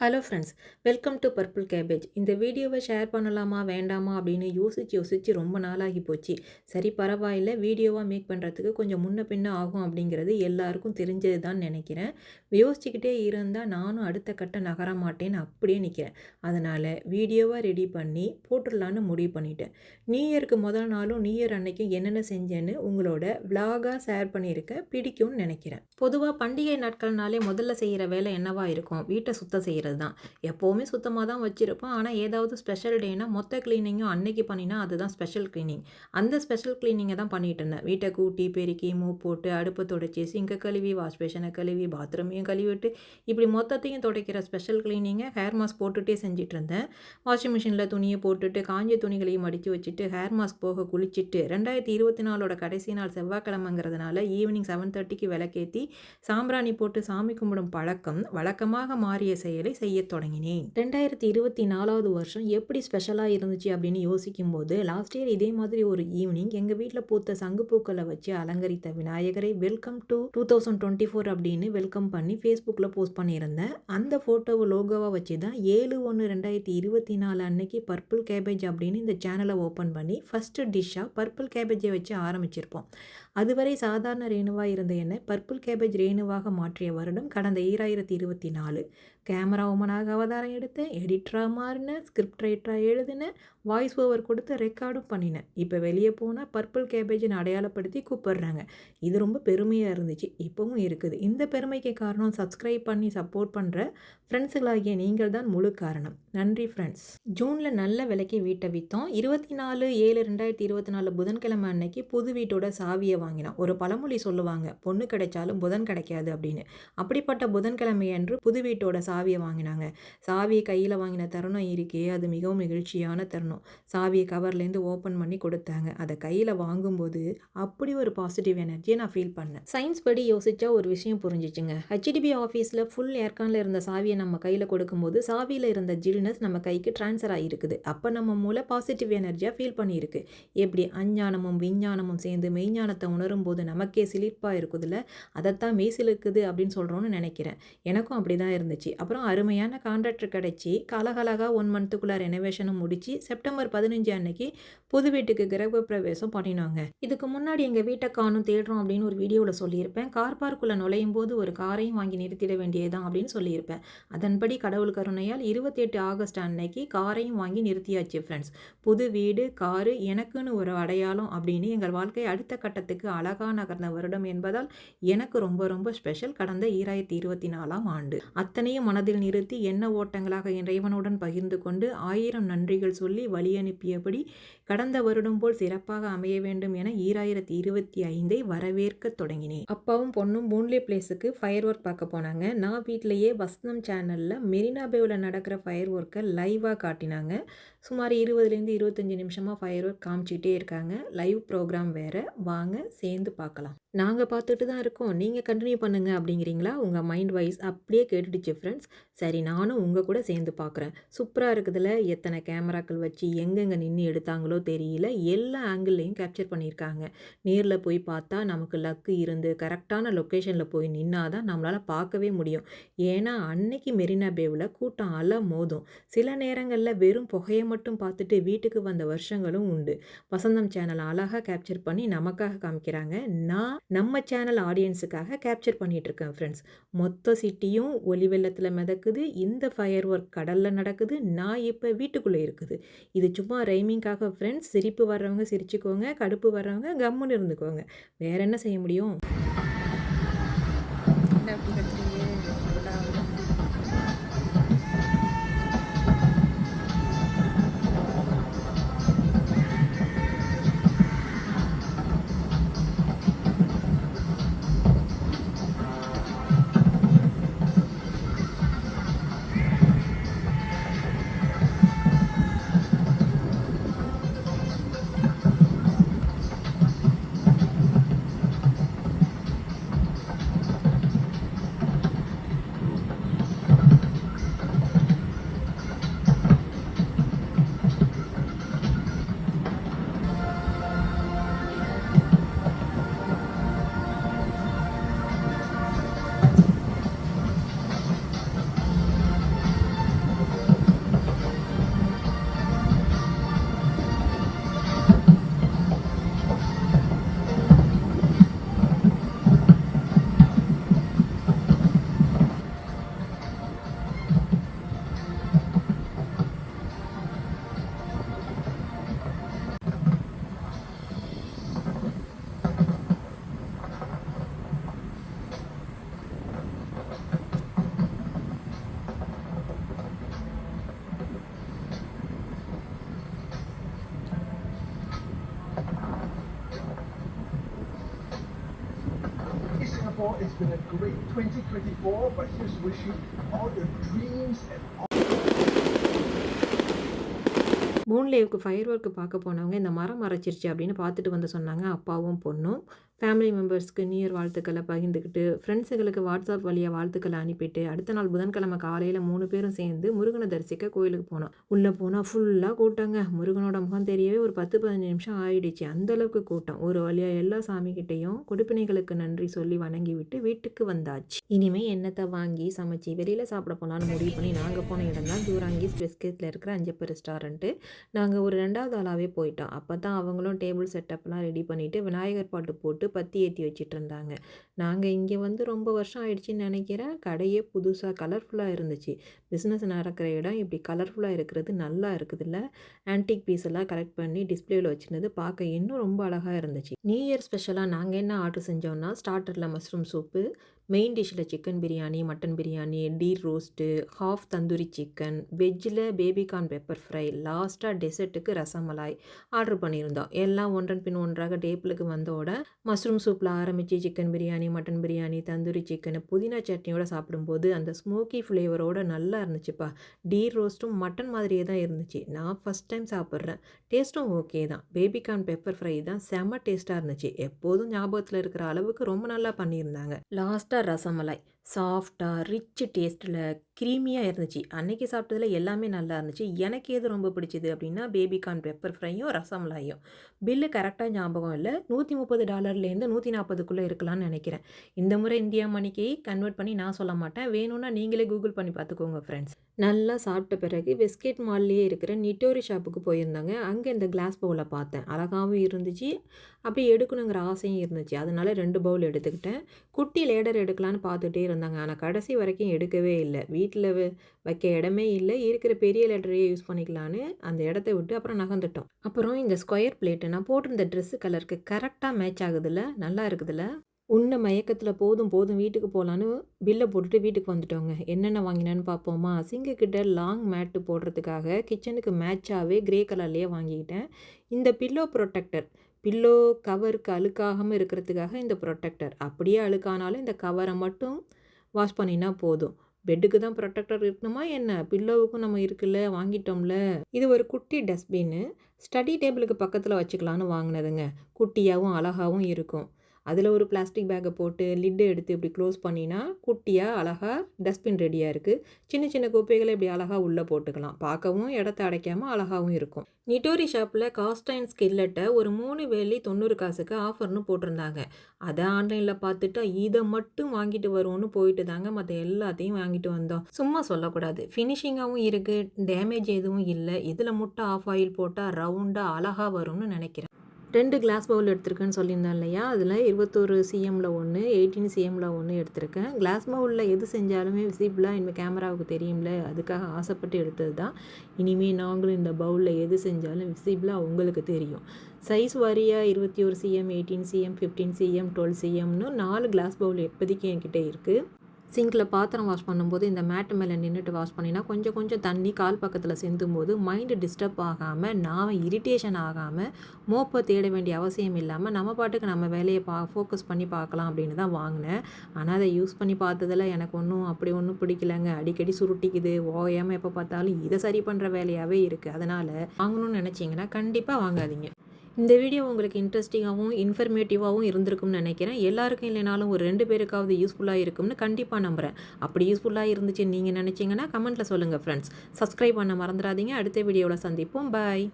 Hello friends welcome to purple cabbage இந்த வீடியோவை share பண்ணலாமா வேண்டாமா அப்படின்னு யோசித்து யோசித்து ரொம்ப நாளாகி போச்சு. சரி பரவாயில்ல. வீடியோவாக மேக் பண்ணுறதுக்கு கொஞ்சம் முன்ன பின்ன ஆகும் அப்படிங்கிறது எல்லாருக்கும் தெரிஞ்சது தான் நினைக்கிறேன். யோசிச்சுக்கிட்டே இருந்தால் நானும் அடுத்த கட்ட நகர மாட்டேன்னு அப்படியே நிற்கிறேன் அதனால் வீடியோவாக ரெடி பண்ணி போட்டுடலான்னு முடிவு பண்ணிட்டேன். நியூ இயருக்கு முதல் நாளும் நியூ இயர் அன்னைக்கும் என்னென்ன செஞ்சேன்னு உங்களோட விலாகாக ஷேர் பண்ணியிருக்கேன் பிடிக்கும்னு நினைக்கிறேன். பொதுவாக பண்டிகை நாட்கள்னாலே முதல்ல செய்கிற வேலை என்னவாக இருக்கும்? வீட்டை சுத்தம் செய்கிற செய்கிறது தான். எப்போவுமே சுத்தமாக தான் வச்சுருப்போம். ஆனால் ஏதாவது ஸ்பெஷல் டேனா மொத்த க்ளீனிங்கும் அன்னைக்கு பண்ணினா அதுதான் ஸ்பெஷல் க்ளீனிங் அந்த ஸ்பெஷல் க்ளீனிங்கை தான் பண்ணிட்டு இருந்தேன். வீட்டை கூட்டி பெருக்கி மூ போட்டு அடுப்பு துடைச்சி சிங்கை கழுவி வாஷ் பேஷனை கழுவி பாத்ரூமையும் கழுவிட்டு இப்படி மொத்தத்தையும் துடைக்கிற ஸ்பெஷல் க்ளீனிங்கை ஹேர் மாஸ்க் போட்டுகிட்டே செஞ்சுட்டு இருந்தேன். வாஷிங் மிஷினில் துணியை போட்டுட்டு காஞ்ச துணிகளையும் மடித்து வச்சுட்டு ஹேர் மாஸ்க் போக குளிச்சுட்டு ரெண்டாயிரத்தி இருபத்தி நாலோட கடைசி நாள் செவ்வாய்க்கிழமைங்கிறதுனால ஈவினிங் செவன் தேர்ட்டிக்கு விளக்கேற்றி சாம்பிராணி போட்டு சாமி கும்பிடும் பழக்கம் வழக்கமாக மாறிய செயலை செய்ய தொடங்கினேன். ரெண்டாயிரத்தி இருபத்தி நாலாவது வருஷம் எப்படி ஸ்பெஷலாக இருந்துச்சு அப்படின்னு யோசிக்கும் போது லாஸ்ட் இயர் இதே மாதிரி ஒரு ஈவினிங் எங்கள் வீட்டில் பூத்த சங்குப்பூக்களை வச்சு அலங்கரித்த விநாயகரை welcome to two thousand twenty four அப்படின்னு வெல்கம் பண்ணி ஃபேஸ்புக்கில் போஸ்ட் பண்ணியிருந்தேன். அந்த ஃபோட்டோவை லோகோவாக வச்சு தான் ஏழு ஒன்று ரெண்டாயிரத்தி இருபத்தி நாலு அன்னைக்கு பர்பிள் கேபேஜ் அப்படின்னு இந்த சேனலை ஓப்பன் பண்ணி ஃபஸ்ட்டு டிஷ்ஷாக பர்பிள் கேபேஜை வச்சு ஆரம்பிச்சிருப்போம். அதுவரை சாதாரண ரேணுவாக இருந்த என்னை பர்பிள் கேபேஜ் ரேணுவாக மாற்றிய வருடம் கடந்த ஈராயிரத்தி இருபத்தி நாலு. கேமரா உமனாக அவதாரம் எடுத்தேன் எடிட்டராக மாறினேன் ஸ்கிரிப்ட் ரைட்டராக எழுதினேன் வாய்ஸ் ஓவர் கொடுத்து ரெக்கார்டும் பண்ணினேன். இப்போ வெளியே போனால் பர்பிள் கேபேஜ்னு அடையாளப்படுத்தி கூப்பிடுறாங்க. இது ரொம்ப பெருமையாக இருந்துச்சு இப்போவும் இருக்குது. இந்த பெருமைக்கு காரணம் சப்ஸ்கிரைப் பண்ணி சப்போர்ட் பண்ணுற ஃப்ரெண்ட்ஸுகளாகிய நீங்கள் தான் முழு காரணம். நன்றி ஃப்ரெண்ட்ஸ் ஜூனில் நல்ல விலைக்கு வீட்டை விற்றோம் இருபத்தி நாலு ஏழு ரெண்டாயிரத்தி இருபத்தி நாலு புதன்கிழமை அன்னைக்கு புது வீட்டோட சாவியை வாங்கினான். ஒரு பழமொழி சொல்லுவாங்க பொண்ணு கிடைச்சாலும் புதன் கிடைக்காது அப்படின்னு. அப்படிப்பட்ட புதன்கிழமை அன்று புது வீட்டோட சாவியை வாங்கினாங்க. சாவியை கையில் வாங்கின தருணம் இருக்கே அது மிகவும் மகிழ்ச்சியான தருணம். சாவியை கவர்லேருந்து ஓப்பன் பண்ணி கொடுத்தாங்க. அதை கையில் வாங்கும்போது அப்படி ஒரு பாசிட்டிவ் எனர்ஜியை நான் ஃபீல் பண்ணேன். சயின்ஸ் படி யோசிச்சா ஒரு விஷயம் புரிஞ்சிச்சுங்க. ஹெச்டிபி ஆஃபீஸில் ஃபுல் ஏர்கானில் இருந்த சாவியை நம்ம கையில் கொடுக்கும்போது சாவியில் இருந்த ஜில்னஸ் நம்ம கைக்கு ட்ரான்ஸ்ஃபர் ஆகிருக்குது அப்போ நம்ம மூளை பாசிட்டிவ் எனர்ஜியாக ஃபீல் பண்ணியிருக்கு. எப்படி அஞ்ஞானமும் விஞ்ஞானமும் சேர்ந்து மெய்ஞானத்தை உணரும்போது நமக்கே சிலிர்ப்பாக இருக்குதுல்ல? அதைத்தான் மெய்சில் இருக்குது அப்படின்னு சொல்கிறோன்னு நினைக்கிறேன். எனக்கும் அப்படி தான் இருந்துச்சு. அப்புறம் அருமையான கான்ட்ராக்டர் கிடச்சி காலகாலாக ஒன் மந்த்துக்குள்ளே ரெனோவேஷனும் முடித்து செப்டம்பர் பதினஞ்சு அன்னைக்கு புது வீட்டுக்கு கிரகப்பிரவேசம் பண்ணினாங்க. இதுக்கு முன்னாடி எங்கள் வீட்டை காணும் தேடுறோம் அப்படின்னு ஒரு வீடியோவில் சொல்லியிருப்பேன். கார் பார்க்குள்ளே நுழையும் போது ஒரு காரையும் வாங்கி நிறுத்திட வேண்டியதுதான் அப்படின்னு சொல்லியிருப்பேன். அதன்படி கடவுள் கருணையால் இருபத்தி எட்டு ஆகஸ்ட் அன்னைக்கு காரையும் வாங்கி நிறுத்தியாச்சு ஃப்ரெண்ட்ஸ் புது வீடு காரு எனக்குன்னு ஒரு அடையாளம் அப்படின்னு எங்கள் வாழ்க்கை அடுத்த கட்டத்துக்கு அழகாக நகர்ந்த வருடம் என்பதால் எனக்கு ரொம்ப ரொம்ப ஸ்பெஷல் கடந்த ஈராயிரத்தி இருபத்தி நாலாம் ஆண்டு. அத்தனையும் மனதில் நிறுத்தி என்ன ஓட்டங்களாக இறைவனுடன் பகிர்ந்து கொண்டு ஆயிரம் நன்றிகள் சொல்லி வழி அனுப்பியபடி கடந்த வருடம் போல் சிறப்பாக அமைய வேண்டும் என ஈராயிரத்தி இருபத்தி ஐந்தை வரவேற்க தொடங்கினேன். அப்பாவும் பொண்ணும் பூன்லே பிளேஸுக்கு ஃபயர் ஒர்க் பார்க்க போனாங்க. நான் வீட்டிலேயே வசனம் சேனலில் மெரினா பேவில் நடக்கிற ஃபயர் ஒர்க்கை லைவாக காட்டினாங்க. சுமார் இருபதுலேருந்து இருபத்தஞ்சி நிமிஷமாக ஃபயர் ஒர்க் காமிச்சிக்கிட்டே இருக்காங்க. லைவ் ப்ரோக்ராம் வேறு. வாங்க சேர்ந்து பார்க்கலாம். நாங்கள் பார்த்துட்டு தான் இருக்கோம். நீங்கள் கண்டினியூ பண்ணுங்கள் அப்படிங்கிறீங்களா? உங்கள் மைண்ட் வைஸ் அப்படியே கேட்டுடுச்சு ஃப்ரெண்ட்ஸ் சரி நானும் உங்கள் கூட சேர்ந்து பார்க்குறேன். சூப்பராக இருக்குதுல எத்தனை கேமராக்கள் வச்சு எங்கெங்கே நின்று எடுத்தாங்களோ தெரியல. எல்லா ஆங்கிள்லையும் கேப்சர் பண்ணியிருக்காங்க. நேரில் போய் பார்த்தா நமக்கு லக்கு இருந்து கரெக்டான லொக்கேஷனில் போய் நின்னா தான் நம்மளால் பார்க்கவே முடியும். ஏன்னா அன்னைக்கு மெரினா பேவில் கூட்டம் அல மோதும் சில நேரங்களில் வெறும் புகையை மட்டும் பார்த்துட்டு வீட்டுக்கு வந்த வருஷங்களும் உண்டு. வசந்தம் சேனல் அழகாக கேப்சர் பண்ணி நமக்காக காமிக்கிறாங்க. நான் நம்ம சேனல் ஆடியன்ஸுக்காக கேப்சர் பண்ணிகிட்டு இருக்கேன் ஃப்ரெண்ட்ஸ் மொத்த சிட்டியும் ஒலி வெள்ளத்தில் மிதக்குது. இந்த ஃபயர் ஒர்க் கடலில் நடக்குது. நான் இப்போ வீட்டுக்குள்ளே இருக்குது. இது சும்மா ரைமிங்காக ஃப்ரெண்ட்ஸ் சிரிப்பு வர்றவங்க சிரிச்சுக்கோங்க கடுப்பு வர்றவங்க கம்முன்னு இருந்துக்கோங்க. வேற என்ன செய்ய முடியும்? 2024. It's been a great 2024, but here's wishing all your dreams and all. மூன்லேவுக்கு ஃபயர் ஒர்க்கு பார்க்க போனவங்க இந்த மரம் மறைச்சிருச்சு அப்படின்னு பார்த்துட்டு வந்து சொன்னாங்க அப்பாவும் பொண்ணும் ஃபேமிலி மெம்பர்ஸ்க்கு நியூ இயர் வாழ்த்துக்களை பகிர்ந்துக்கிட்டு ஃப்ரெண்ட்ஸுங்களுக்கு வாட்ஸ்அப் வழியாக வாழ்த்துக்களை அனுப்பிட்டு அடுத்த நாள் புதன்கிழமை காலையில் மூணு பேரும் சேர்ந்து முருகனை தரிசிக்க கோயிலுக்கு போனோம். உள்ளே போனால் ஃபுல்லாக கூட்டங்க. முருகனோட முகம் தெரியவே ஒரு பத்து பதினஞ்சு நிமிஷம் ஆயிடுச்சு. அந்தளவுக்கு கூட்டம். ஒரு வழியாக எல்லா சாமிக்கிட்டேயும் கொடுப்பினைகளுக்கு நன்றி சொல்லி வணங்கி விட்டு வீட்டுக்கு வந்தாச்சு. இனிமேல் எண்ணத்தை வாங்கி சமைச்சு வெளியில் சாப்பிட போனாலும் முடிவு பண்ணி நாங்கள் போன இடம் தான் ஜூராங்கிஸ் பிஸ்கெட்டில் இருக்கிற அஞ்சப்பு ரெஸ்டாரண்ட்டு நாங்கள் ஒரு ரெண்டாவது ஆளாகவே போயிட்டோம். அப்போ தான் அவங்களும் டேபிள் செட்டப்லாம் ரெடி பண்ணிவிட்டு விநாயகர் பாட்டு போட்டு பற்றி ஏற்றி வச்சிட்டு இருந்தாங்க நாங்கள் இங்கே வந்து ரொம்ப வருஷம் ஆயிடுச்சுன்னு நினைக்கிறேன். கடையே புதுசாக கலர்ஃபுல்லாக இருந்துச்சு. பிஸ்னஸ் நடக்கிற இடம் இப்படி கலர்ஃபுல்லாக இருக்கிறது நல்லா இருக்குதுல்ல. ஆன்டிக் பீஸ் எல்லாம் கலெக்ட் பண்ணி டிஸ்பிளேவில் வச்சுருந்தது பார்க்க இன்னும் ரொம்ப அழகாக இருந்துச்சு. நியூ இயர் ஸ்பெஷலாக நாங்கள் என்ன ஆர்டர் செஞ்சோம்னா ஸ்டார்டரில் mushroom soup main டிஷ்ஷில் chicken biryani mutton biryani deer roast half tandoori chicken வெஜ்ஜில் பேபிகார்ன் பெப்பர் ஃப்ரை லாஸ்ட்டாக டெசர்ட்டுக்கு ரசமலாய் ஆர்டர் பண்ணியிருந்தோம். எல்லாம் ஒன்றன் பின் ஒன்றாக டேபிளுக்கு வந்தோட மஷ்ரூம் சூப்பில் ஆரம்பித்து chicken biryani mutton biryani tandoori chicken புதினா சட்னியோடு சாப்பிடும்போது அந்த ஸ்மோக்கி ஃப்ளேவரோட நல்லா இருந்துச்சுப்பா. டீர் ரோஸ்ட்டும் மட்டன் மாதிரியே தான் இருந்துச்சு. நான் ஃபஸ்ட் டைம் சாப்பிட்றேன். டேஸ்ட்டும் ஓகே தான். பேபிகார்ன் பெப்பர் ஃப்ரை தான் செம்ம டேஸ்ட்டாக இருந்துச்சு. எப்போதும் ஞாபகத்தில் இருக்கிற அளவுக்கு ரொம்ப நல்லா பண்ணியிருந்தாங்க. லாஸ்ட்டாக ரசமலாய். சாஃப்டாக ரிச் டேஸ்ட்டில் க்ரீமியாக இருந்துச்சு. அன்றைக்கி சாப்பிட்டதில் எல்லாமே நல்லா இருந்துச்சு. எனக்கு எது ரொம்ப பிடிச்சது அப்படின்னா பேபிகார்ன் பெப்பர் ஃப்ரையும் ரசமலாயும் பில்லு கரெக்டாக ஞாபகம் இல்லை. நூற்றி முப்பது டாலர்லேருந்து நூற்றி நாற்பதுக்குள்ளே இருக்கலாம்னு நினைக்கிறேன். இந்த முறை இந்தியா மணிக்கு கன்வெர்ட் பண்ணி நான் சொல்ல மாட்டேன். வேணும்னா நீங்களே கூகுள் பண்ணி பார்த்துக்கோங்க ஃப்ரெண்ட்ஸ் நல்லா சாப்பிட்ட பிறகு பிஸ்கெட் மால்லேயே இருக்கிற நிட்டோரி ஷாப்புக்கு போயிருந்தாங்க. அங்கே இந்த கிளாஸ் பவுலை பார்த்தேன். அழகாகவும் இருந்துச்சு. அப்படி எடுக்கணுங்கிற ஆசையும் இருந்துச்சு. அதனால ரெண்டு பவுல் எடுத்துக்கிட்டேன். குட்டி லேடர் எடுக்கலான்னு பார்த்துட்டே இருந்தாங்க. ஆனால் கடைசி வரைக்கும் எடுக்கவே இல்லை. வீட்டில் வைக்க இடமே இல்லை. இருக்கிற பெரிய லேடரையே யூஸ் பண்ணிக்கலான்னு அந்த இடத்த விட்டு அப்புறம் நகர்ந்துட்டோம். அப்புறம் இந்த ஸ்கொயர் பிளேட்டு நான் போட்டிருந்த ட்ரெஸ்ஸு கலருக்கு கரெக்டாக மேட்ச் ஆகுதுல்ல நல்லா இருக்குதுல்ல உன்ன மயக்கத்தில் போதும் போதும் வீட்டுக்கு போகலான்னு பில்லை போட்டுட்டு வீட்டுக்கு வந்துட்டோங்க. என்னென்ன வாங்கினேன்னு பார்ப்போமா? சிங்கக்கிட்ட லாங் மேட்டு போடுறதுக்காக கிச்சனுக்கு மேட்சாகவே க்ரே கலர்லேயே வாங்கிக்கிட்டேன். இந்த பில்லோ ப்ரொட்டக்டர் பில்லோ கவருக்கு அழுக்காகாமல் இருக்கிறதுக்காக இந்த ப்ரொட்டக்டர் அப்படியே அழுக்கானாலும் இந்த கவரை மட்டும் வாஷ் பண்ணினா போதும். பெட்டுக்கு தான் ப்ரொட்டக்டர் இருக்கணுமா என்ன? பில்லோவுக்கும் நம்ம இருக்குல்ல வாங்கிட்டோம்ல. இது ஒரு குட்டி டஸ்ட்பின்னு ஸ்டடி டேபிளுக்கு பக்கத்தில் வச்சுக்கலான்னு வாங்கினதுங்க. குட்டியாகவும் அழகாகவும் இருக்கும். அதில் ஒரு பிளாஸ்டிக் பேக்கை போட்டு லிட்டை எடுத்து இப்படி க்ளோஸ் பண்ணினா குட்டியாக அழகாக டஸ்ட்பின் ரெடியாக இருக்குது சின்ன சின்ன குப்பைகளை இப்படி அழகாக உள்ளே போட்டுக்கலாம். பார்க்கவும் இடத்த அடைக்காமல் அழகாகவும் இருக்கும். நிட்டோரி ஷாப்பில் காஸ்டைன் ஸ்கில்லட்டை ஒரு மூணு வேலி தொண்ணூறு காசுக்கு ஆஃபர்னு போட்டிருந்தாங்க. அதை ஆன்லைனில் பார்த்துட்டு இதை மட்டும் வாங்கிட்டு வருவோன்னு போயிட்டு தாங்க மற்ற எல்லாத்தையும் வாங்கிட்டு வந்தோம். சும்மா சொல்லக்கூடாது. ஃபினிஷிங்காகவும் இருக்குது டேமேஜ் எதுவும் இல்லை. இதில் முட்டை ஆஃப் ஆயில் போட்டால் ரவுண்டாக அழகாக வரும்னு நினைக்கிறேன். ரெண்டு கிளாஸ் பவுல் எடுத்திருக்கேன்னு சொல்லியிருந்தேன் இல்லையா? அதில் இருபத்தோரு சிஎம்மில் ஒன்று எயிட்டீன் சிஎம்மில் ஒன்று எடுத்திருக்கேன். கிளாஸ் பவுலில் எது செஞ்சாலுமே விசிபிளாக இனிமேல் கேமராவுக்கு தெரியும்ல. அதுக்காக ஆசைப்பட்டு எடுத்தது தான் இனிமேல் நாங்களும் இந்த பவுலில் எது செஞ்சாலும் விசிபிளாக உங்களுக்கு தெரியும். சைஸ் வாரியாக இருபத்தி ஒரு CM eighteen CM fifteen CM twelve சிஎம்னு நாலு கிளாஸ் பவுல் எப்போதைக்கு என்கிட்ட இருக்குது சிங்கில் பாத்திரம் வாஷ் பண்ணும்போது இந்த மேட்டு மேலே நின்றுட்டு வாஷ் பண்ணினா கொஞ்சம் கொஞ்சம் தண்ணி கால் பக்கத்தில் சேர்ந்தும் போது மைண்டு டிஸ்டர்ப் ஆகாமல் நாம் இரிட்டேஷன் ஆகாமல் மோப்பை தேட வேண்டிய அவசியம் இல்லாமல் நம்ம பாட்டுக்கு நம்ம வேலையை பா ஃபோக்கஸ் பண்ணி பார்க்கலாம் அப்படின்னு தான் வாங்கினேன். ஆனால் அதை யூஸ் பண்ணி பார்த்ததில் எனக்கு ஒன்றும் அப்படி ஒன்றும் பிடிக்கலங்க. அடிக்கடி சுருட்டிக்குது. ஓயாமல் எப்போ பார்த்தாலும் இதை சரி பண்ணுற வேலையாகவே இருக்குது அதனால் வாங்கணும்னு நினச்சிங்கன்னா கண்டிப்பாக வாங்காதீங்க. இந்த வீடியோ உங்களுக்கு இன்ட்ரெஸ்டிங்காகவும் இன்ஃபர்மேட்டிவாகவும் இருந்திருக்கும்னு நினைக்கிறேன். எல்லாருக்கும் இல்லைனாலும் ஒரு ரெண்டு பேருக்காவது யூஸ்ஃபுல்லாக இருக்கும்னு கண்டிப்பாக நம்புகிறேன் அப்படி யூஸ்ஃபுல்லாக இருந்துச்சு நீங்கள் நினச்சிங்கன்னா கமெண்ட்டில் சொல்லுங்கள் ஃப்ரெண்ட்ஸ் சப்ஸ்கிரைப் பண்ண மறந்துடாதீங்க. அடுத்த வீடியோவில் சந்திப்போம். பாய்